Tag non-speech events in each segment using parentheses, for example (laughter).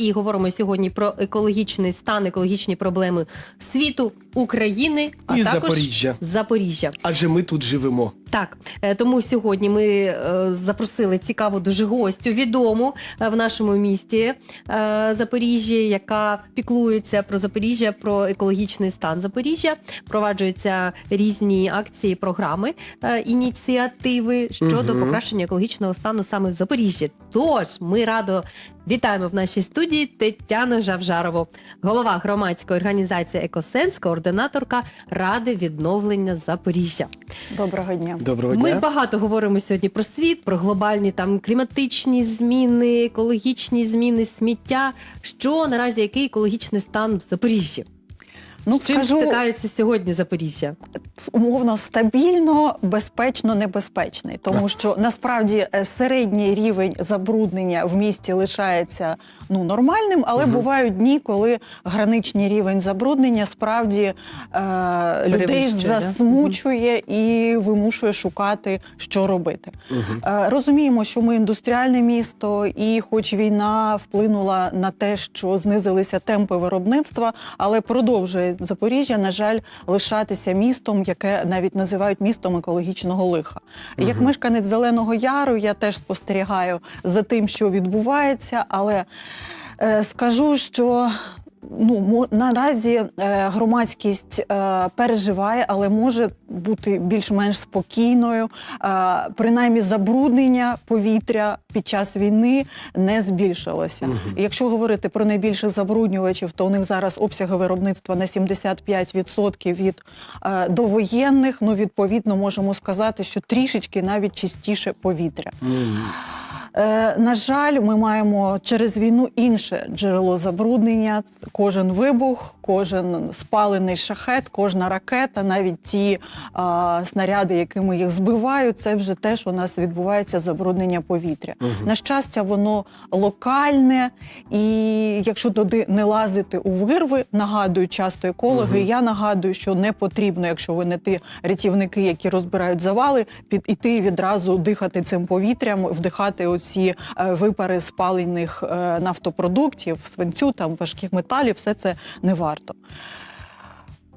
І говоримо сьогодні про екологічний стан, екологічні проблеми світу, України, а І також Запоріжжя. Запоріжжя. Адже ми тут живемо. Так, е, тому сьогодні ми е, запросили цікаву дуже гостю, відому е, в нашому місті е, Запоріжжя, яка піклується про Запоріжжя, про екологічний стан Запоріжжя. Впроваджуються різні акції, програми, е, ініціативи щодо Мгм. покращення екологічного стану саме в Запоріжжі. Тож ми радо вітаємо в нашій студії Тетяну Жавжарову, голова громадської організації Екосенс, координаторка Ради відновлення Запоріжжя. Доброго дня. Доброго дня. Ми багато говоримо сьогодні про світ, про глобальні там кліматичні зміни, екологічні зміни, сміття. Що наразі який екологічний стан в Запоріжжі? Ну З чим скажу стикається сьогодні Запоріжжя? умовно стабільно, безпечно, небезпечний, тому що насправді е, середній рівень забруднення в місті лишається ну нормальним, але Мгм. бувають дні, коли граничний рівень забруднення справді е, людей Перевищує, да? засмучує і вимушує шукати, що робити. Мгм. Е, Розуміємо, що ми індустріальне місто, і хоч війна вплинула на те, що знизилися темпи виробництва, але продовжує Запоріжжя, на жаль, лишатися містом, яке навіть називають містом екологічного лиха. Як мешканець Зеленого Яру, я теж спостерігаю за тим, що відбувається, але скажу, що. Ну, наразі е, громадськість е, переживає, але може бути більш-менш спокійною. Е, принаймні, забруднення повітря під час війни не збільшилося. Мгм. Якщо говорити про найбільших забруднювачів, то у них зараз обсяги виробництва на 75% від е, довоєнних. Ну, відповідно, можемо сказати, що трішечки навіть чистіше повітря. Мгм. Е, на жаль, ми маємо через війну інше джерело забруднення. Кожен вибух, кожен спалений шахет, кожна ракета, навіть ті а, снаряди, якими їх збивають, це вже теж у нас відбувається забруднення повітря. Мгм. На щастя, воно локальне, і якщо туди не лазити у вирви, нагадують часто екологи. Мгм. Я нагадую, що не потрібно, якщо ви не ті рятівники, які розбирають завали, під іти відразу дихати цим повітрям, вдихати оці е, випари спалених е, нафтопродуктів, свинцю, там важких металів, все це не варто.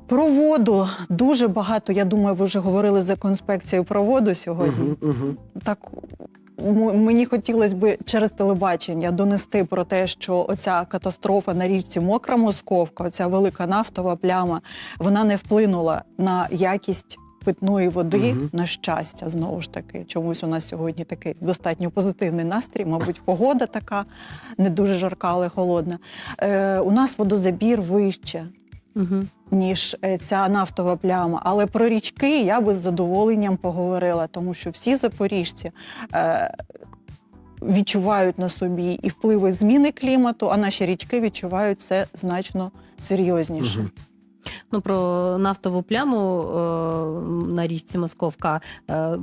Про воду дуже багато. Я думаю, ви вже говорили за конспекцією про воду сьогодні Мгм. Мгм. так мені хотілося б через телебачення донести про те, що оця катастрофа на річці Мокра Московка, оця велика нафтова пляма, вона не вплинула на якість. Питної води Мгм. на щастя, знову ж таки. Чомусь у нас сьогодні такий достатньо позитивний настрій, мабуть, погода така, не дуже жарка, але холодна. Е, у нас водозабір вище, Угу. ніж е, ця нафтова пляма. Але про річки я би з задоволенням поговорила, тому що всі запоріжці. Е, Відчувають на собі і впливи зміни клімату, а наші річки відчувають це значно серйозніше. Мгм. Ну про нафтову пляму е, на річці Московка. Е,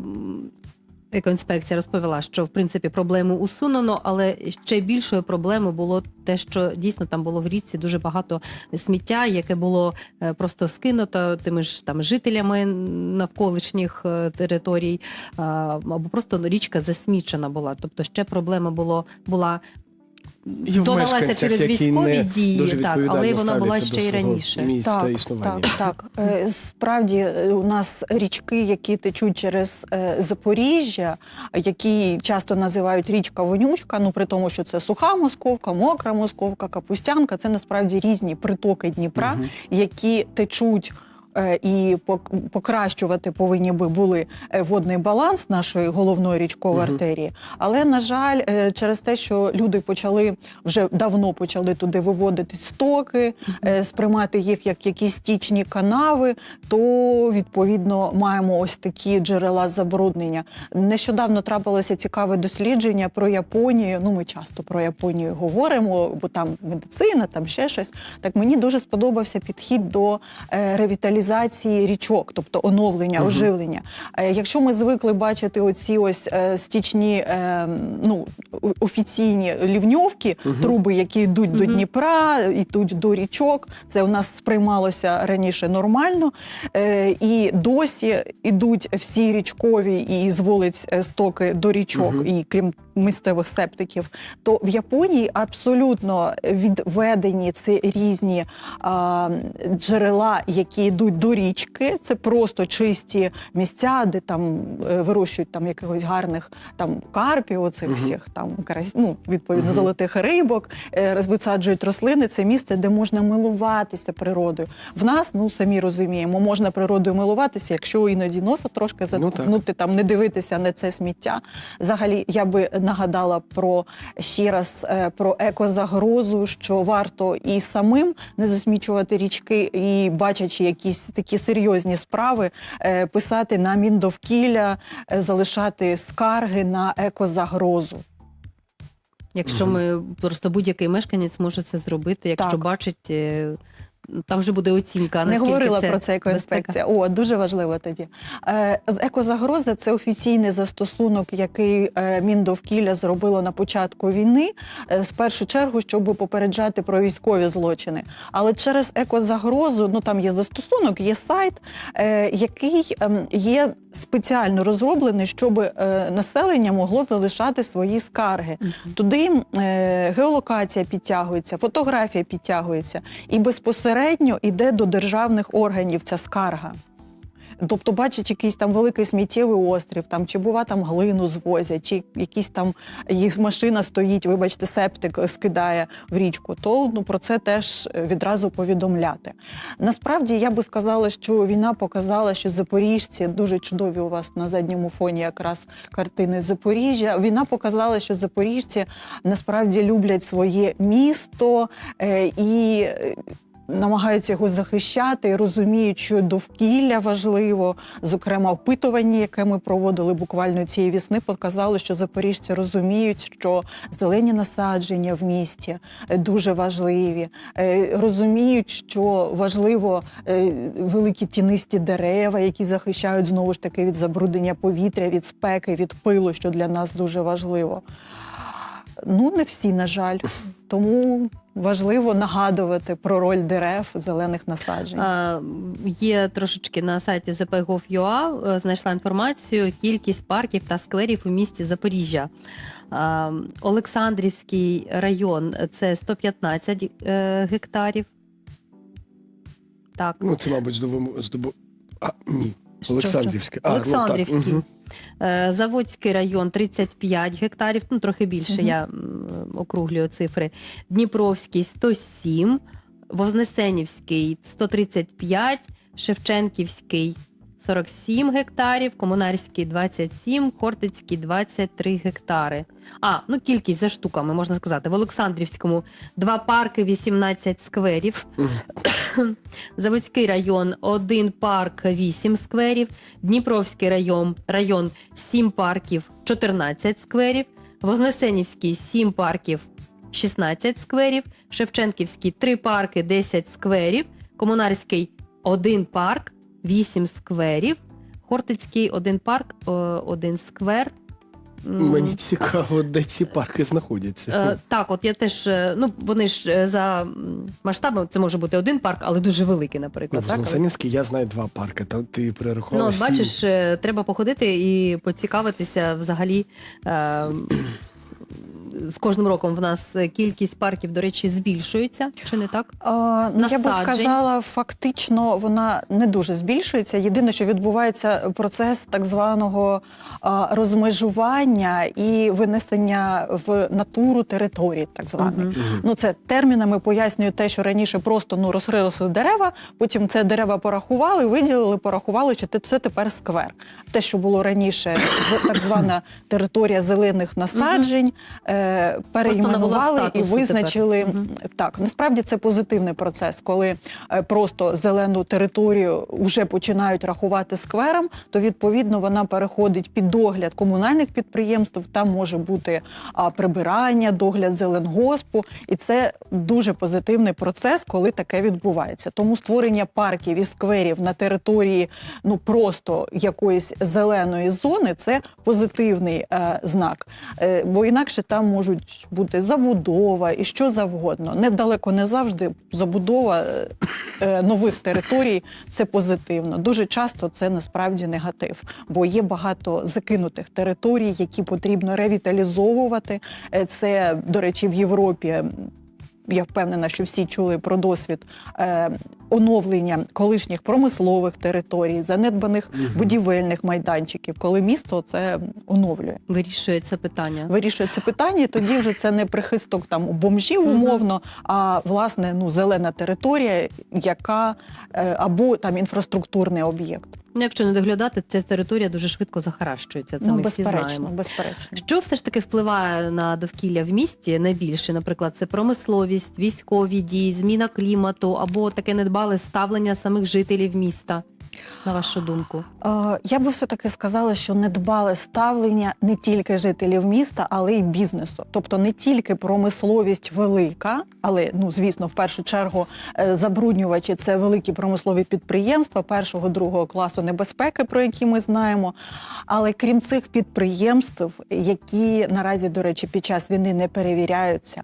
Екоінспекція розповіла, що в принципі проблему усунено, але ще більшою проблемою було те, що дійсно там було в річці дуже багато сміття, яке було е, просто скинуто тими ж там жителями навколишніх територій, або просто річка засмічена була. Тобто ще проблема було була І в додалася через військові дії, дуже так, але вона була ще й раніше. Так, так, так. Е, Справді е, у нас річки, які течуть через е, Запоріжжя, які часто називають річка Вонючка, ну при тому, що це суха московка, мокра московка, капустянка, це насправді різні притоки Дніпра, Мгм. які течуть. Е, І пок- покращувати повинні би були е, водний баланс нашої головної річкової Мгм. артерії. Але на жаль, е, через те, що люди почали вже давно почали туди виводити стоки, сприймати їх як якісь стічні канави, то відповідно маємо ось такі джерела забруднення. Нещодавно трапилося цікаве дослідження про Японію. Ну, ми часто про Японію говоримо, бо там медицина, там ще щось. Так мені дуже сподобався підхід до ревіталізації каналізації річок, тобто оновлення, оживлення. Е, Якщо ми звикли бачити оці ось е, стічні, е, ну офіційні лівньовки, труби, які йдуть до Дніпра, йдуть до річок, це у нас сприймалося раніше нормально. І досі йдуть всі річкові і з вулиць стоки до річок, і крім місцевих септиків, то в Японії абсолютно відведені це різні а, джерела, які йдуть до річки. Це просто чисті місця, де там е, вирощують там якихось гарних там карпів, оцих Мгм. всіх там карась, ну, відповідно Мгм. золотих рибок, е, висаджують рослини. Це місце, де можна милуватися природою. В нас, ну самі розуміємо, можна природою милуватися, якщо іноді носа трошки Ну, заткнути, там не дивитися на це сміття. Взагалі, я би нагадала про ще раз е, про екозагрозу, що варто і самим не засмічувати річки, і бачачи якісь такі серйозні справи, е, писати на міндовкілля, е, залишати скарги на екозагрозу. Якщо ми просто будь-який мешканець може це зробити, якщо Так. бачить, е, там вже буде оцінка. Не говорила це про це екоінспекція. О, дуже важливо тоді. Е, з екозагроза це офіційний застосунок, який е, Міндовкілля зробило на початку війни, е, з першу чергу, щоб попереджати про військові злочини. Але через екозагрозу, ну там є застосунок, є сайт, е, який ем, є спеціально розроблений, щоб е, населення могло залишати свої скарги. Туди е, геолокація підтягується, фотографія підтягується, і безпосередньо йде до державних органів ця скарга. Тобто, бачить якийсь там великий сміттєвий острів, там чи бува там глину звозять, чи якісь там їх машина стоїть, вибачте, септик скидає в річку, то ну про це теж відразу повідомляти. Насправді я би сказала, що війна показала, що запоріжці дуже чудові у вас на задньому фоні якраз картини Запоріжжя. Війна показала, що запоріжці насправді люблять своє місто е, і. Намагаються його захищати розуміють, що довкілля важливо. Зокрема, опитування, яке ми проводили буквально цієї весни, показало, що запоріжці розуміють, що зелені насадження в місті е, дуже важливі. Е, Розуміють, що важливо е, великі тінисті дерева, які захищають знову ж таки від забруднення повітря, від спеки, від пилу, що для нас дуже важливо. Ну, не всі, на жаль. Тому важливо нагадувати про роль дерев, зелених насаджень. А, Є трошечки на сайті zp.gov.ua, е, знайшла інформацію, кількість парків та скверів у місті Запоріжжя. А, Олександрівський район це 115 е, гектарів. Так, Ну, це, мабуть, здобу... здобу... А, ні. Що, Олександрівське. що? А, ну, так, Олександрівський. Е, Заводський район 35 гектарів, ну трохи більше, угу. я округлюю цифри. Дніпровський 107, Вознесенівський 135, Шевченківський 47 гектарів, Комунарський 27, Хортицький 23 гектари. А, ну кількість за штуками, можна сказати. В Олександрівському два парки, 18 скверів. (coughs) Заводський район, один парк, 8 скверів. Дніпровський район, район 7 парків, 14 скверів. Вознесенівський 7 парків, 16 скверів. Шевченківський 3 парки, 10 скверів. Комунарський 1 парк, 8 скверів. Хортицький 1 парк, 1 сквер. Мені цікаво, де ці парки знаходяться. Е, так, от я теж, е, ну вони ж е, за м, масштабом, це може бути один парк, але дуже великий, Ну, наприклад. в так? Вознесенівській я знаю два парки. Там ти перерахувала Ну, от бачиш, е, треба походити і поцікавитися взагалі. Е, з кожним роком в нас кількість парків, до речі, збільшується, чи не так? А, ну, я би сказала, фактично вона не дуже збільшується. Єдине, що відбувається процес так званого а, розмежування і винесення в натуру території, так званих. Мгм. Ну, це термінами пояснює те, що раніше просто ну розрисли дерева, потім це дерева порахували, виділили, порахували, що це тепер сквер. Те, що було раніше, так звана територія зелених насаджень, е, е, перейменували і визначили тепер. Так. Насправді це позитивний процес, коли е, просто зелену територію вже починають рахувати сквером, то відповідно вона переходить під догляд комунальних підприємств. Там може бути прибирання, догляд зеленгоспу, і це дуже позитивний процес, коли таке відбувається. Тому створення парків і скверів на території ну просто якоїсь зеленої зони це позитивний е, знак. Е, бо інакше там можуть бути забудова і що завгодно. Недалеко не завжди забудова е, е, нових територій це позитивно. Дуже часто це насправді негатив, бо є багато закинутих територій, які потрібно ревіталізовувати. Е, Це, до речі, в Європі. Я впевнена, що всі чули про досвід е, оновлення колишніх промислових територій, занедбаних будівельних майданчиків, коли місто це оновлює. Вирішує це питання. Вирішує це питання, і тоді вже це не прихисток там у бомжів умовно, а власне ну зелена територія, яка е, або там інфраструктурний об'єкт. Ну, Якщо не доглядати, ця територія дуже швидко захаращується. Це ну ми всі знаємо. безперечно. Що все ж таки впливає на довкілля в місті найбільше? Наприклад, це промисловість, військові дії, зміна клімату або таке недбале ставлення самих жителів міста. На вашу думку, Е, Я би все таки сказала, що недбале ставлення не тільки жителів міста, але й бізнесу. Тобто не тільки промисловість велика, але ну звісно, в першу чергу е, забруднювачі це великі промислові підприємства першого другого класу небезпеки, про які ми знаємо. Але крім цих підприємств, які наразі, до речі, під час війни не перевіряються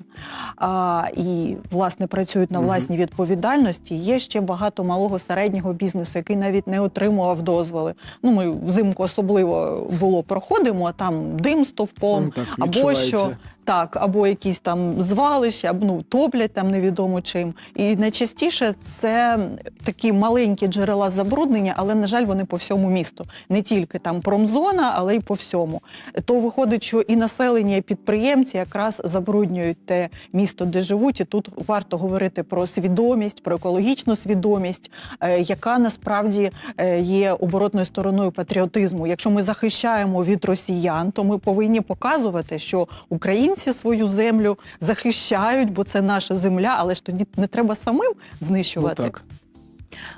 а, і власне працюють на власній відповідальності, є ще багато малого середнього бізнесу, який навіть не отримував дозволи. Ну, ми взимку особливо було проходимо, а там дим стовпом, Ну, так, або що так, або якісь там звалища, ну топлять там невідомо чим. І найчастіше це такі маленькі джерела забруднення, але на жаль, вони по всьому місту. Не тільки там промзона, але й по всьому. То виходить, що і населення, і підприємці якраз забруднюють те місто, де живуть. І тут варто говорити про свідомість, про екологічну свідомість, е, яка насправді е, є оборотною стороною патріотизму. Якщо ми захищаємо від росіян, то ми повинні показувати, що українці свою землю захищають, бо це наша земля, але ж тоді не треба самим Ну, знищувати. так.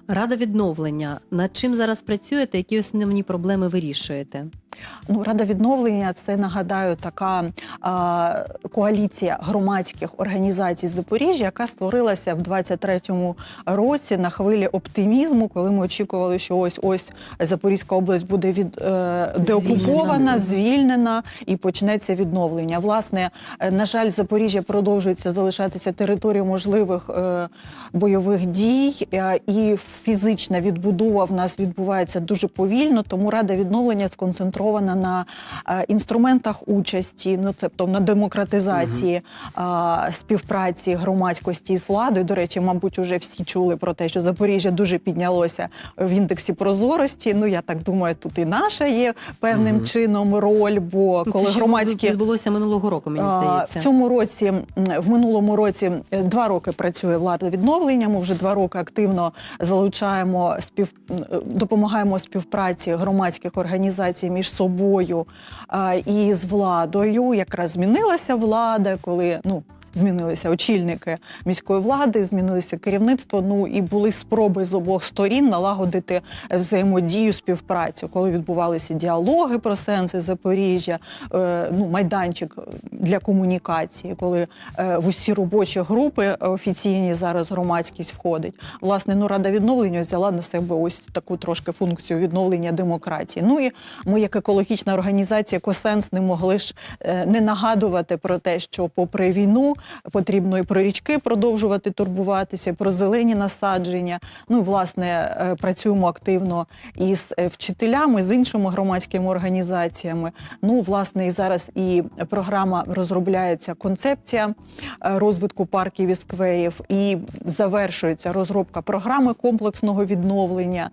Рада відновлення. Над чим зараз працюєте? Які основні проблеми вирішуєте? Ну, Рада відновлення це нагадаю така а, коаліція громадських організацій Запоріжжя, яка створилася в 23-му році на хвилі оптимізму, коли ми очікували, що ось ось Запорізька область буде від е, деокупована, Звільнена. звільнена і почнеться відновлення. Власне, е, на жаль, Запоріжжя продовжується залишатися територією можливих е, бойових дій, е, і фізична відбудова в нас відбувається дуже повільно. Тому рада відновлення сконцентрована на е, інструментах участі, ну тобто на демократизації співпраці громадськості з владою. До речі, мабуть, уже всі чули про те, що Запоріжжя дуже піднялося в індексі прозорості. Ну я так думаю, тут і наша є певним чином роль. Бо коли це громадські відбулося минулого року, мені здається. В цьому році, в минулому році, е, два роки працює влада відновлення. Ми вже два роки активно залучаємо спів, м, е, допомагаємо співпраці громадських організацій між собою і з владою. Якраз змінилася влада, коли ну. Змінилися очільники міської влади, змінилося керівництво. Ну і були спроби з обох сторін налагодити взаємодію, співпрацю, коли відбувалися діалоги про сенси Запоріжжя, е, ну майданчик для комунікації, коли е, в усі робочі групи офіційні зараз громадськість входить. Власне, ну рада відновлення взяла на себе ось таку трошки функцію відновлення демократії. Ну і ми, як екологічна організація Косенс, не могли ж е, не нагадувати про те, що попри війну потрібно і про річки продовжувати турбуватися, про зелені насадження. Ну, власне, е, працюємо активно із е, вчителями, з іншими громадськими організаціями. Ну, власне, і зараз і програма розробляється концепція е, розвитку парків і скверів, і завершується розробка програми комплексного відновлення.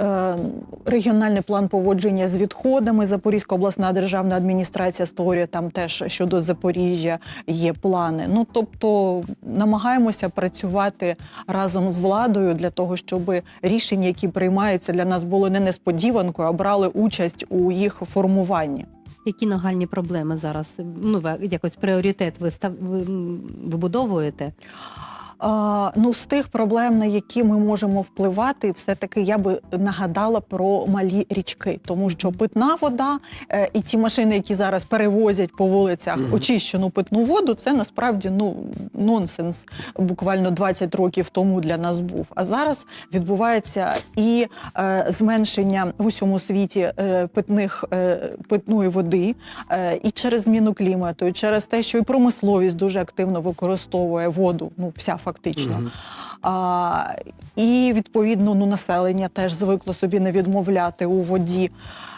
Е, Регіональний план поводження з відходами. Запорізька обласна державна адміністрація створює там теж щодо Запоріжжя є плани. Ну тобто намагаємося працювати разом з владою для того, щоб рішення, які приймаються для нас, були не несподіванкою, а брали участь у їх формуванні. Які нагальні проблеми зараз? Ну, ви якось пріоритет ви, став, ви вибудовуєте? Ну, з тих проблем, на які ми можемо впливати, все-таки я би нагадала про малі річки, тому що питна вода е, і ті машини, які зараз перевозять по вулицях очищену питну воду, це насправді ну нонсенс. Буквально 20 років тому для нас був. А зараз відбувається і е, зменшення в усьому світі е, питних питної води, і через зміну клімату, і через те, що і промисловість дуже активно використовує воду, ну вся фактично. Мгм. А, і відповідно ну, населення теж звикло собі не відмовляти у воді.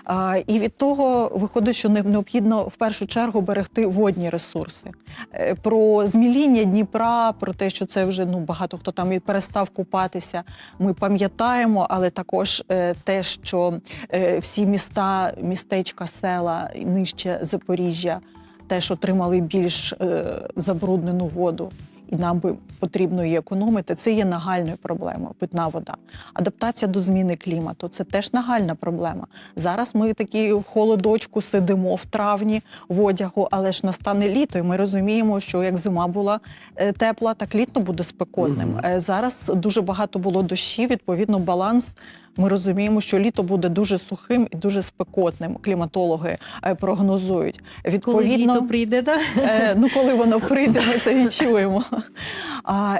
А, і від того виходить, що необхідно в першу чергу берегти водні ресурси. Е, Про зміління Дніпра, про те, що це вже ну багато хто там і перестав купатися. Ми пам'ятаємо, але також е, те, що е, всі міста, містечка, села нижче Запоріжжя теж отримали більш е, забруднену воду. І нам би потрібно її економити. Це є нагальною проблемою питна вода. Адаптація до зміни клімату це теж нагальна проблема. Зараз ми такі в холодочку сидимо в травні в одягу, але ж настане літо, і ми розуміємо, що як зима була е, тепла, так літо буде спекотним. Е, Зараз дуже багато було дощів, відповідно, баланс. Ми розуміємо, що літо буде дуже сухим і дуже спекотним. Кліматологи прогнозують. прогнозують. Коли Відповідно, літо прийде, да? Е, ну, коли воно прийде, ми це (laughs) відчуємо.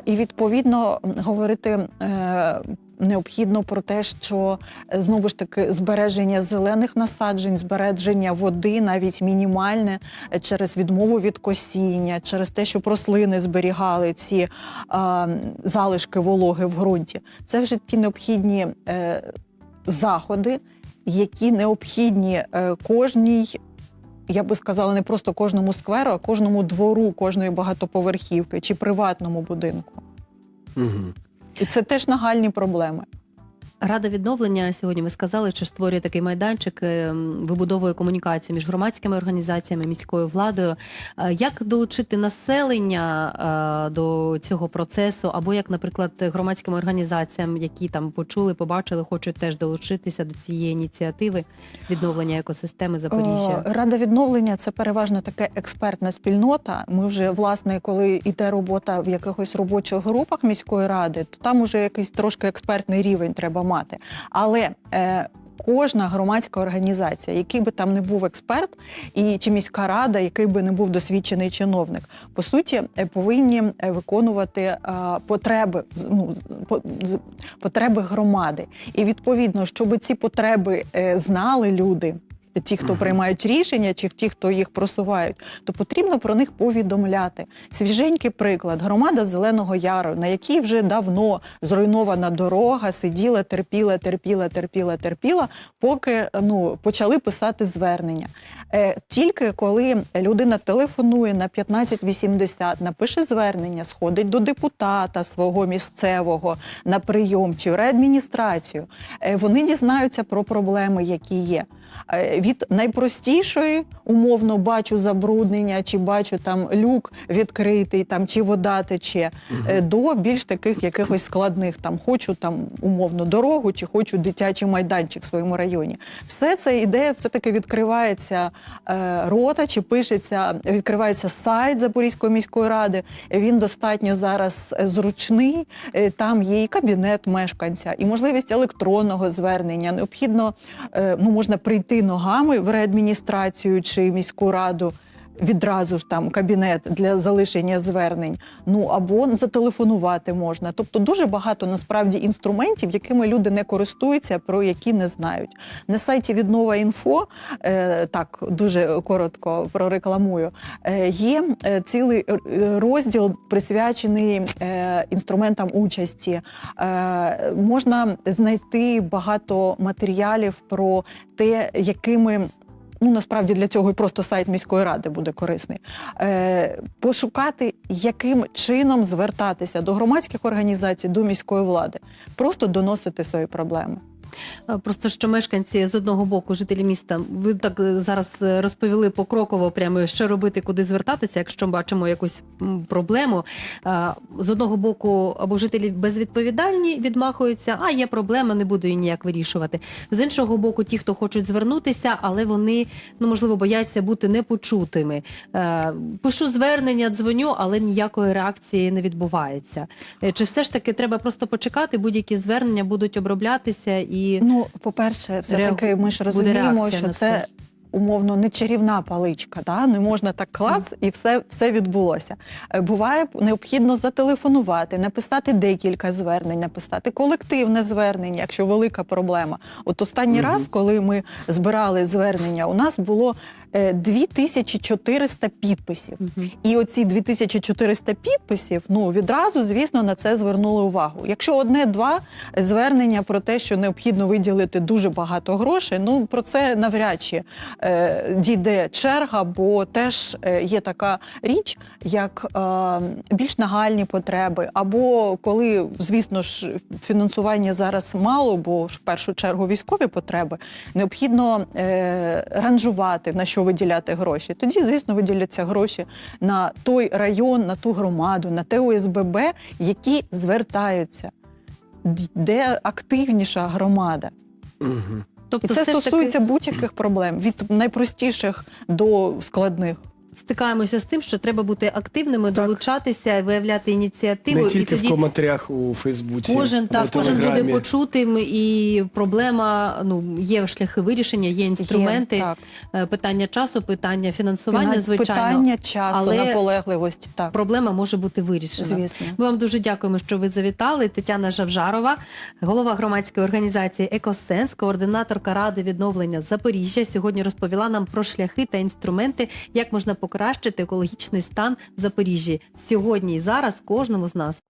І відповідно говорити. Е, Необхідно про те, що е, знову ж таки збереження зелених насаджень, збереження води, навіть мінімальне, е, через відмову від косіння, через те, щоб рослини зберігали ці а, залишки вологи в ґрунті. Це вже ті необхідні е, заходи, які необхідні е, кожній я би сказала, не просто кожному скверу, а кожному двору, кожної багатоповерхівки чи приватному будинку. Мгм. І це теж нагальні проблеми. Рада відновлення сьогодні. Ви сказали, що створює такий майданчик, е, вибудовує комунікацію між громадськими організаціями, міською владою. Е, Як долучити населення е, до цього процесу, або як, наприклад, громадським організаціям, які там почули, побачили, хочуть теж долучитися до цієї ініціативи відновлення екосистеми Запоріжжя? Рада відновлення це переважно така експертна спільнота. Ми вже, власне, коли йде робота в якихось робочих групах міської ради, то там уже якийсь трошки експертний рівень треба мати. Але е, Кожна громадська організація, який би там не був експерт, і чи міська рада, який би не був досвідчений чиновник, по суті, е, повинні е, виконувати е, потреби ну, потреби громади. І відповідно, щоб ці потреби знали люди. Ті, хто приймають рішення, чи ті, хто їх просувають, то потрібно про них повідомляти. Свіженький приклад: громада Зеленого Яру, на якій вже давно зруйнована дорога, сиділа, терпіла, терпіла, терпіла, терпіла, поки ну почали писати звернення. Е, тільки коли людина телефонує на 1580, напише звернення, сходить до депутата свого місцевого на прийом чи в реадміністрацію, е, вони дізнаються про проблеми, які є. Е, Від найпростішої, умовно, бачу забруднення, чи бачу там люк відкритий, там чи вода тече, е, до більш таких якихось складних там хочу там умовно дорогу, чи хочу дитячий майданчик в своєму районі. Все це ідея, все таки відкривається рота, чи пишеться, відкривається сайт Запорізької міської ради. Він достатньо зараз е, зручний. Е, Там є і кабінет мешканця, і можливість електронного звернення. Необхідно е, ну, можна прийти ногами в реадміністрацію чи міську раду. Відразу ж там кабінет для залишення звернень, ну або зателефонувати можна. Тобто дуже багато насправді інструментів, якими люди не користуються, про які не знають. На сайті Віднова інфо е, так дуже коротко прорекламую. Е, є е, цілий е, розділ присвячений е, інструментам участі. Е, можна знайти багато матеріалів про те, якими. Ну, насправді для цього і просто сайт міської ради буде корисний. Е, пошукати, яким чином звертатися до громадських організацій, до міської влади, просто доносити свої проблеми. Е, Просто що мешканці з одного боку, жителі міста, ви так е, зараз е, розповіли покроково, прямо що робити, куди звертатися, якщо бачимо якусь проблему. З одного боку, або жителі безвідповідальні відмахуються, а є проблема, не буду її ніяк вирішувати. З іншого боку, ті, хто хочуть звернутися, але вони ну можливо бояться бути непочутими. Пишу звернення, дзвоню, але ніякої реакції не відбувається. Чи все ж таки треба просто почекати? Будь-які звернення будуть оброблятися і Ну, по-перше, все таки ми ж розуміємо, що це. це. Умовно не чарівна паличка, да? не можна так клац, і все, все відбулося. Е, Буває необхідно зателефонувати, написати декілька звернень, написати колективне звернення, якщо велика проблема. От останній Мгм. раз, коли ми збирали звернення, у нас було 2400 підписів. Мгм. І оці 2400 підписів, ну відразу, звісно, на це звернули увагу. Якщо одне-два звернення про те, що необхідно виділити дуже багато грошей, ну про це навряд чи е, дійде черга, бо теж е, є така річ, як е, більш нагальні потреби, або коли, звісно ж, фінансування зараз мало, бо ж в першу чергу військові потреби, необхідно е, ранжувати на що виділяти гроші. Тоді, звісно, виділяться гроші на той район, на ту громаду, на те ОСББ, які звертаються, де активніша громада. І Тобто, це стосується таки стосується будь-яких проблем, від найпростіших до складних. Стикаємося з тим, що треба бути активними, Так. долучатися, виявляти ініціативу, Не і тільки тоді в коментарях у Фейсбуці, Кожен у кожен буде Телеграмі. почутим, і проблема ну є шляхи вирішення, є інструменти. Є, так. Е, Питання часу, питання фінансування, Піна- звичайно, Питання часу, але наполегливості. Так, проблема може бути вирішена. звісно. Ми вам дуже дякуємо, що ви завітали. Тетяна Жавжарова, голова громадської організації Екосенс, координаторка ради відновлення Запоріжжя. Сьогодні розповіла нам про шляхи та інструменти, як можна покращити екологічний стан в Запоріжжі сьогодні і зараз кожному з нас.